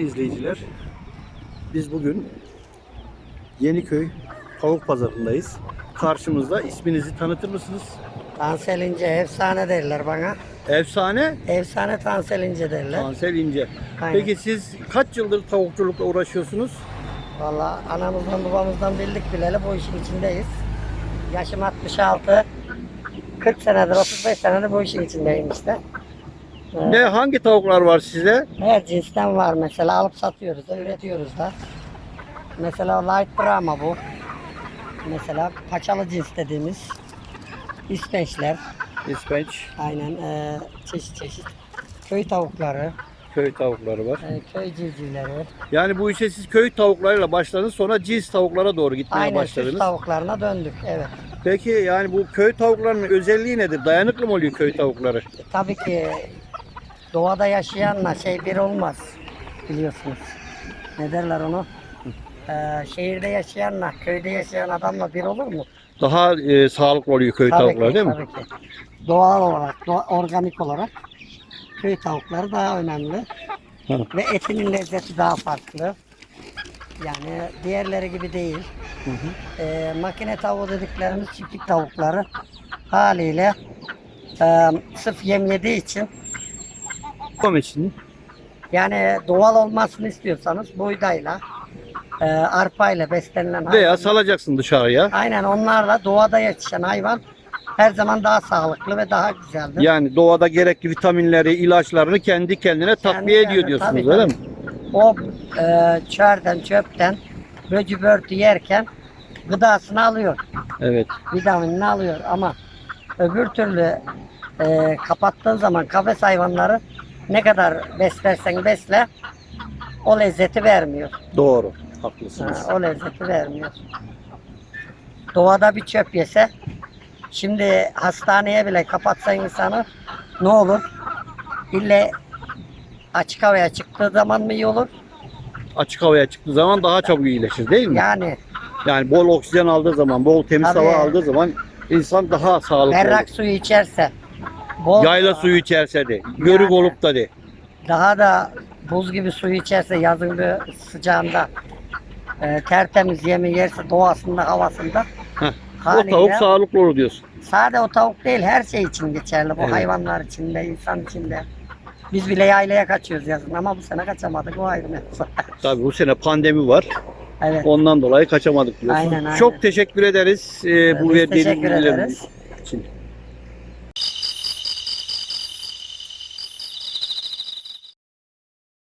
izleyiciler, biz bugün Yeniköy Tavuk Pazarı'ndayız. Karşımızda isminizi tanıtır mısınız? Tansel İnce efsane derler bana. Efsane Efsane Tansel İnce derler. Tansel İnce. Aynen. Peki siz kaç yıldır tavukçulukla uğraşıyorsunuz? Valla anamızdan babamızdan bildik bileli bu işin içindeyiz. Yaşım 66. 40 senedir 35 senedir bu işin içindeyim işte. Ee, Ne hangi tavuklar var size? Her cinsten var mesela alıp satıyoruz da üretiyoruz da. Mesela light Brahma bu. Mesela paçalı cins dediğimiz ispençler. İspenç, Aynen e, çeşit çeşit. Köy tavukları, köy tavukları var. e, köy civcivleri. Yani bu işe siz köy tavuklarıyla başladınız sonra cins tavuklara doğru gitmeye Aynen süs başladınız. tavuklarına döndük evet. Peki yani bu köy tavuklarının özelliği nedir? Dayanıklı mı oluyor köy tavukları? Tabii ki doğada yaşayanla şey bir olmaz biliyorsunuz. Ne derler onu? E, şehirde yaşayanla köyde yaşayan adamla bir olur mu? Daha e, sağlıklı oluyor köy tavukları ki, değil mi? Tabii ki. Doğal olarak, doğa- organik olarak köy tavukları daha önemli. Hı. Ve etinin lezzeti daha farklı. Yani diğerleri gibi değil. Ee, makine tavuğu dediklerimiz çiftlik tavukları haliyle e, sırf yem yediği için Etsin. yani doğal olmasını istiyorsanız buğdayla, e, arpayla beslenilen Veya hayvan- salacaksın dışarıya. Aynen onlarla doğada yetişen hayvan her zaman daha sağlıklı ve daha güzeldir. Yani doğada gerekli vitaminleri, ilaçlarını kendi kendine takviye Kendi ediyor kendine, diyorsunuz tabii, öyle mi? O e, çörden, çöpten, böcü börtü yerken gıdasını alıyor, Evet. vitaminini alıyor ama öbür türlü e, kapattığın zaman kafes hayvanları ne kadar beslersen besle o lezzeti vermiyor. Doğru. Ha, Haklısınız. o lezzeti vermiyor. Doğada bir çöp yese şimdi hastaneye bile kapatsa insanı ne olur? İlle açık havaya çıktığı zaman mı iyi olur? Açık havaya çıktığı zaman daha çabuk iyileşir değil mi? Yani Yani bol oksijen aldığı zaman, bol temiz Tabii. hava aldığı zaman insan daha sağlıklı berrak olur. suyu içerse bol, Yayla suyu içerse de, görük Yani. olup da de. daha da buz gibi suyu içerse yazın bir sıcağında e, tertemiz yemi yerse doğasında havasında Heh. O haliyle tavuk sağlıklı olur diyorsun. Sade o tavuk değil her şey için geçerli. Bu Evet. hayvanlar için de insan için de. Biz bile yaylaya kaçıyoruz yazın ama bu sene kaçamadık o ayrı mevzu. Tabii bu sene pandemi var. evet. Ondan dolayı kaçamadık diyorsun. Aynen, aynen. Çok teşekkür ederiz e, bu Biz verdiğiniz teşekkür bilgiler ederiz. için.